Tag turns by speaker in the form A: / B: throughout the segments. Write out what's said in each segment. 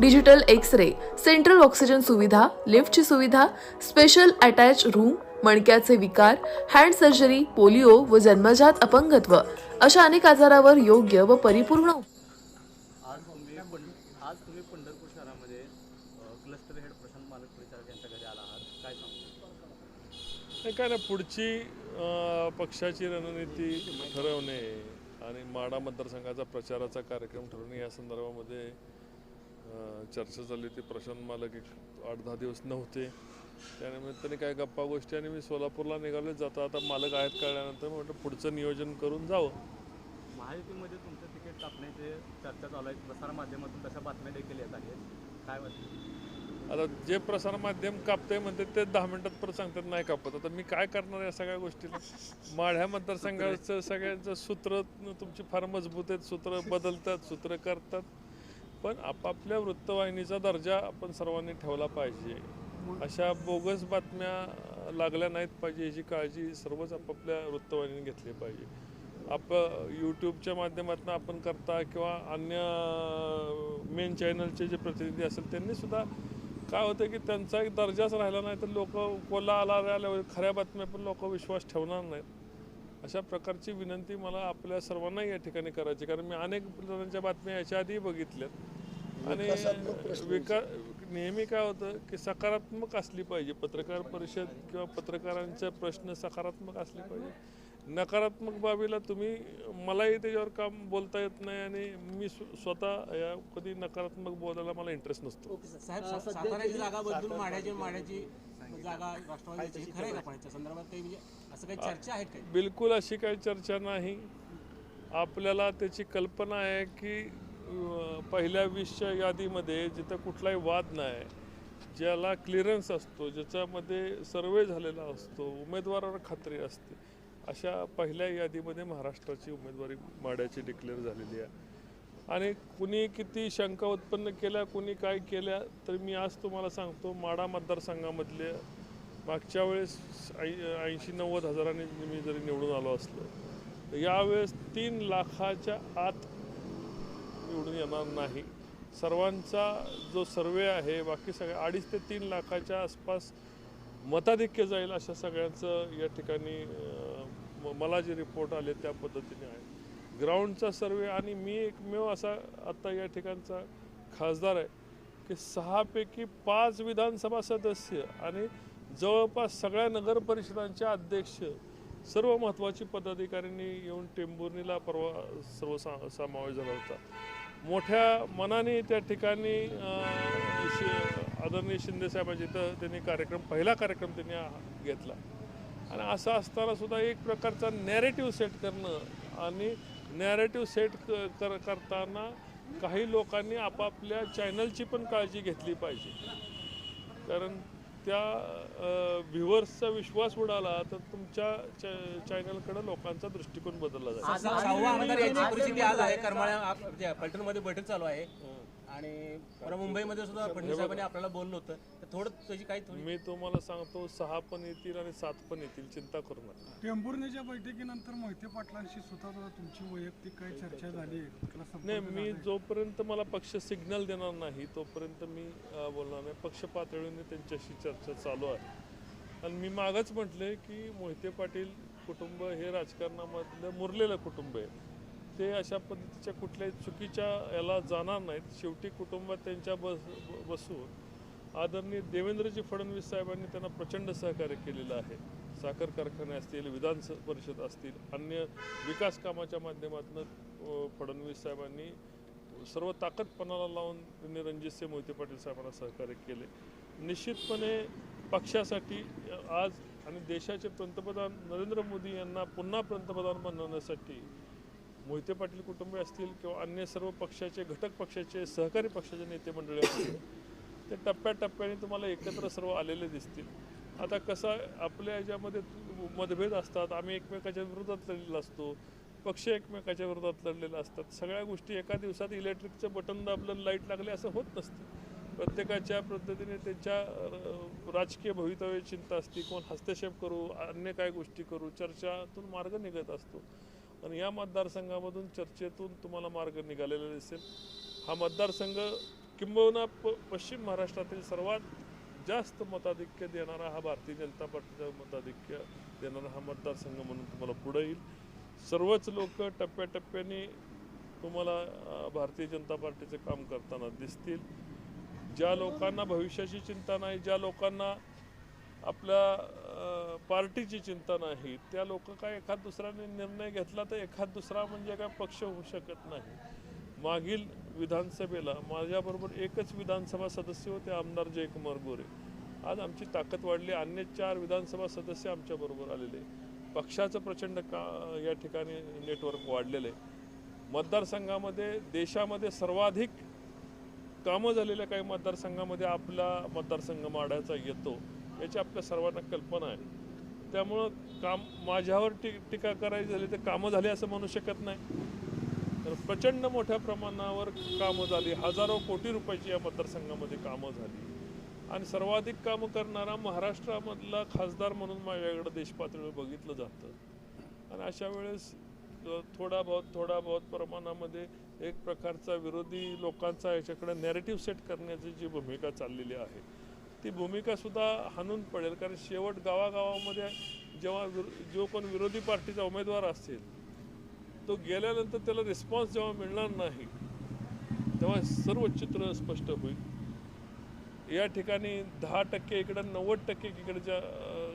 A: digital X ray central oxygen सुविधा लिफ्टची सुविधा स्पेशल अटॅच रूम मणक्याचे विकार हँड सर्जरी पोलिओ व जन्मजात अपंगत्व अशा अनेक आजारावर योग्य व परिपूर्ण
B: आज तुम्ही पण आज तुम्ही पंढरपूर शहरामध्ये क्लस्टर हेड प्रशांत मालक परिचारक यांच्या घरी आला आहात. काय
C: ना पुढची पक्षाची रणनीती ठरवणे आणि माडा मतदारसंघाचा प्रचाराचा कार्यक्रम ठरवणे या संदर्भामध्ये चर्चा झाली होती प्रशांत मालक एक आठ दहा दिवस नव्हते. त्यानिमित्ताने काय गप्पा गोष्टी आणि मी सोलापूरला निघाले जाता. आता मालक आहेत कळल्यानंतर म्हटलं पुढचं नियोजन करून जावं.
B: महायुतीमध्ये तुमचं तिकीट कापण्याचे चर्चा चालू आहे. प्रसारमाध्यमातून तशा बातम्या देखील येत आहेत. काय वाटतं?
C: आता जे प्रसारमाध्यम कापतंय म्हणते ते दहा मिनिटात परत सांगतात नाही कापत. आता मी काय करणार या सगळ्या गोष्टीला? माढ्या मतदारसंघाचं सगळ्यांचं सूत्र तुमची फार मजबूत आहेत. सूत्र बदलतात सूत्र करतात. पण आपापल्या वृत्तवाहिनीचा दर्जा आपण सर्वांनी ठेवला पाहिजे. अशा बोगस बातम्या लागल्या नाहीत पाहिजे याची काळजी सर्वच आपापल्या वृत्तवाहिनीने घेतली पाहिजे. आप यूट्यूबच्या माध्यमातून आपण करता किंवा अन्य मेन चॅनलचे जे प्रतिनिधी असेल त्यांनी सुद्धा काय होतं की त्यांचा एक दर्जाच राहिला नाही तर लोक कोला आला आल्यावर खऱ्या बातम्या पण लोक विश्वास ठेवणार नाहीत. अशा प्रकारची विनंती मला आपल्या सर्वांना या ठिकाणी करायची कारण मी अनेक जणांच्या बातम्या याच्या आधी बघितल्यात. आणि विका नेहमी काय होतं की सकारात्मक असली पाहिजे. पत्रकार परिषद किंवा पत्रकारांचे प्रश्न सकारात्मक असले पाहिजे. नकारात्मक बाबीला तुम्ही मलाही त्याच्यावर काम बोलता येत नाही आणि मी स्व- स्वतः या कधी नकारात्मक बोलायला मला इंटरेस्ट नसतो.
D: साहेब सा- साताऱ्याची जागा बदलून माड्याची माड्याची जागा राष्ट्रवादीची खरं आहे का पण याच्या संदर्भात काही म्हणजे असं काही चर्चा आहे काही
C: बिलकुल अशी काही चर्चा नाही. आपल्याला त्याची कल्पना आहे की पहिल्या वीसच्या यादीमध्ये जिथं कुठलाही वाद नाही ज्याला क्लिअरन्स असतो ज्याच्यामध्ये सर्वे झालेला असतो उमेदवारावर खात्री असते अशा पहिल्या यादीमध्ये महाराष्ट्राची उमेदवारी माड्याची डिक्लेअर झालेली आहे. आणि कुणी किती शंका उत्पन्न केल्या कुणी काय केल्या तर मी आज तुम्हाला सांगतो माडा मतदारसंघामधले मागच्या वेळेस ऐ ऐंशी नव्वद हजारांनी मी जरी निवडून आलो असलो तर यावेळेस तीन लाखाच्या आत निवडून येणार नाही. सर्वांचा जो सर्वे आहे बाकी सगळ्या अडीच ते तीन लाखाच्या आसपास मताधिक्य जाईल अशा सगळ्यांचं या ठिकाणी म- मला जे रिपोर्ट आले त्या पद्धतीने आहे. ग्राउंडचा सर्वे आणि मी एकमेव असा आत्ता या ठिकाणचा खासदार आहे की सहापैकी पाच विधानसभा सदस्य आणि जवळपास सगळ्या नगर परिषदांचे अध्यक्ष सर्व महत्त्वाची पदाधिकाऱ्यांनी येऊन टेंभुर्णीला परवा सर्व सा समावेश झाला होता. मोठ्या मनाने त्या ठिकाणी शि- आदरणीय शिंदे तर इथं त्यांनी कार्यक्रम पहिला कार्यक्रम त्यांनी घेतला. आणि असं असताना सुद्धा एक प्रकारचा नॅरेटिव्ह सेट करणं आणि नॅरेटिव्ह सेट क कर करताना काही लोकांनी आपापल्या चॅनलची पण काळजी घेतली पाहिजे. कारण त्या व्ह्युअर्सचा विश्वास उडाला तर तुमच्या चॅनलकडे लोकांचा दृष्टिकोन बदलला जाईल.
D: सहावा आमदार याची परिस्थिती आज आहे करमाळ्या पलटणमध्ये बैठक चालू आहे. आणि परवा मुंबईमध्ये सुद्धा फडणवीस साहेबांनी आपल्याला बोललं होतं. तर थोडं त्याची काही थोडी
C: मी तुम्हाला सांगतो सहा पण येतील आणि सात पण येतील चिंता करू नका.
E: टेंभुर्णीच्या बैठकीनंतर मोहिते पाटलांशी सुद्धा तुमची वैयक्तिक काही चर्चा झाली आहे कुठला संपर्क
C: नाही मी? जोपर्यंत मला पक्ष सिग्नल देणार नाही तोपर्यंत मी अं, बोलणार नाही. पक्ष पातळीने त्यांच्याशी चर्चा चालू आहे. आणि मी मागच म्हटले की मोहिते पाटील कुटुंब हे राजकारणामधलं मुरलेलं कुटुंब आहे. ते अशा पद्धतीच्या कुठल्याही चुकीच्या याला जाणार नाहीत. शेवटी कुटुंबात त्यांच्या बस बसून आदरणीय देवेंद्रजी फडणवीस साहेबांनी त्यांना प्रचंड सहकार्य केलेलं आहे. साखर कारखाने असतील विधान परिषद असतील अन्य विकास कामाच्या माध्यमातून फडणवीस साहेबांनी सर्व ताकदपणाला लावून त्यांनी रणजितसिंह मोहिते पाटील साहेबांना सहकार्य केले. निश्चितपणे पक्षासाठी आज आणि देशाचे पंतप्रधान नरेंद्र मोदी यांना पुन्हा पंतप्रधान बनवण्यासाठी मोहिते पाटील कुटुंबीय असतील किंवा अन्य सर्व पक्षाचे घटक पक्षाचे सहकारी पक्षाचे नेते मंडळी असतील ते टप्प्याटप्प्याने तुम्हाला एकत्र सर्व आलेले दिसतील. आता कसं आपल्या याच्यामध्ये मतभेद असतात आम्ही एकमेकाच्या विरोधात लढलेला असतो पक्ष एकमेकाच्या विरोधात लढलेला असतात. सगळ्या गोष्टी एका दिवसात इलेक्ट्रिकचं बटन दाबलं लाइट लागले असं होत नसतं. प्रत्येकाच्या पद्धतीने त्यांच्या राजकीय भवितव्य चिंता असते कोण हस्तक्षेप करू अन्य काय गोष्टी करू चर्चातून मार्ग निघत असतो. आणि या मतदारसंघामधून चर्चेतून तुम्हाला मार्ग निघालेला दिसेल. हा मतदारसंघ किंबहुना प पश्चिम महाराष्ट्रातील सर्वात जास्त मताधिक्य देणारा हा भारतीय जनता पार्टीचा मताधिक्य देणारा हा मतदारसंघ म्हणून तुम्हाला पुढे येईल. सर्वच लोक टप्प्याटप्प्याने तुम्हाला भारतीय जनता पार्टीचं काम करताना दिसतील. ज्या लोकांना भविष्याची चिंता नाही ज्या लोकांना आपल्या पार्टीची चिंता नाही. त्या लोक काय एखाद दुसऱ्याने निर्णय घेतला तर एखाद दुसरा म्हणजे काय पक्ष होऊ शकत नाही. मागील विधानसभेला माझ्याबरोबर एकच विधानसभा सदस्य होते आमदार जयकुमार गोरे. आज आमची ताकद वाढली. अन्य चार विधानसभा सदस्य आमच्याबरोबर आलेले. पक्षाचं प्रचंड का या ठिकाणी नेटवर्क वाढलेलं आहे. मतदारसंघामध्ये देशामध्ये सर्वाधिक कामं झालेल्या काही मतदारसंघामध्ये आपला मतदारसंघ माडायचा येतो. याची आपल्या सर्वांना कल्पना आहे. त्यामुळं काम माझ्यावर टी टीका करायची झाली तर कामं झाली असं म्हणू शकत नाही. तर प्रचंड मोठ्या प्रमाणावर कामं झाली. हजारो कोटी रुपयाची या मतदारसंघामध्ये कामं झाली. आणि सर्वाधिक कामं करणारा महाराष्ट्रामधला खासदार म्हणून माझ्याकडं देशपातळीवर बघितलं जातं. आणि अशा वेळेस थोडा बहुत थोडा बहुत प्रमाणामध्ये एक प्रकारचा विरोधी लोकांचा याच्याकडे नॅरेटिव्ह सेट करण्याची जी भूमिका चाललेली आहे ती भूमिकासुद्धा हाणून पडेल. कारण शेवट गावागावामध्ये जेव्हा जो कोण विरोधी पार्टीचा उमेदवार असेल तो गेल्यानंतर त्याला रिस्पॉन्स जेव्हा मिळणार नाही तेव्हा सर्व चित्र स्पष्ट होईल. या ठिकाणी दहा टक्के इकडं नव्वद टक्के इकडच्या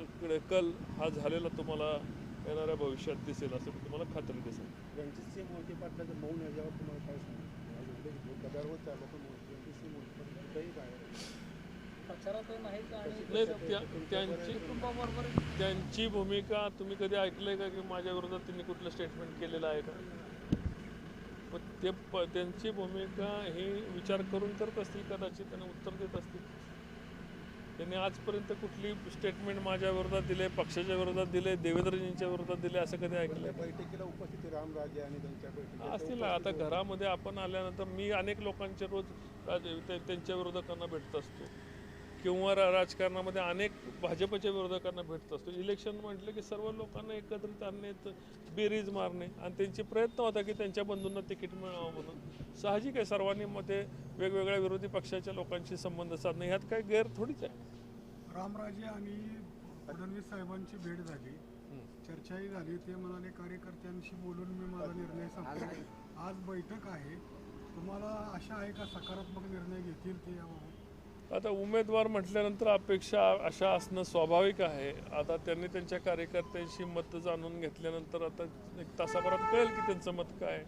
C: इकडे कल हा झालेला तुम्हाला येणाऱ्या भविष्यात दिसेल असं मी तुम्हाला खात्री दिसेल
E: रणजितसिंह मोहिते पाटलाचं मौन याच्यावर तुम्हाला काय
F: सांगितलं नाहीत आणि
C: नाही त्या- त्यांची
F: कुटुंबाबरोबर
C: त्यांची भूमिका तुम्ही कधी ऐकलंय का? की माझ्या विरोधात त्यांनी कुठलं स्टेटमेंट केलेलं आहे का? मग ते प त्यांची भूमिका ही विचार करून करत असतील कदाचित त्यांना उत्तर देत असतील. त्यांनी आजपर्यंत कुठली स्टेटमेंट माझ्या विरोधात दिले पक्षाच्या विरोधात दिले देवेंद्रजींच्या विरोधात दिले असं कधी ऐकलं
E: बैठकीला उपस्थित रामराजे आणि त्यांच्या बैठकीला
C: असतील ना आता घरामध्ये आपण आल्यानंतर मी अनेक लोकांचे रोज राज- ते- त्यांच्या विरोधकांना भेटत असतो. किंवा रा- राजकारणामध्ये अनेक भाजपच्या विरोधकांना भेटत असतो. इलेक्शन म्हटलं की सर्व लोकांना एकत्रित आणणे बेरीज मारणे आणि त्यांचे प्रयत्न होता की त्यांच्या बंधूंना तिकीट मिळावं म्हणून. साहजिक आहे सर्वांनी मध्ये वेगवेगळ्या विरोधी पक्षाच्या लोकांशी संबंध साधणे. ह्यात काही गैर थोडीच आहे.
E: रामराजे आणि फडणवीस साहेबांची भेट झाली. चर्चाही झाली. ते म्हणाले कार्यकर्त्यांशी बोलून मी माझा निर्णय सांगतो आज बैठक आहे. तुम्हाला आशा आहे का सकारात्मक निर्णय घेतील ते याबाबत?
C: आता उमेदवार म्हटल्यानंतर अपेक्षा अशा असणं स्वाभाविक आहे. आता त्यांनी त्यांच्या कार्यकर्त्यांशी मतं जाणून घेतल्यानंतर आता एक तासाभरात कळेल की त्यांचं मत काय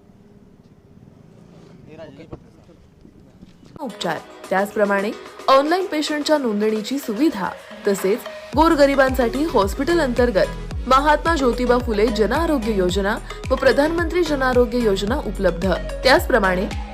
A: उपचार. त्याचप्रमाणे ऑनलाईन पेशंटच्या नोंदणीची सुविधा तसेच गोरगरिबांसाठी हॉस्पिटल अंतर्गत महात्मा ज्योतिबा फुले जनआरोग्य योजना व प्रधानमंत्री जनआरोग्य योजना उपलब्ध. त्याचप्रमाणे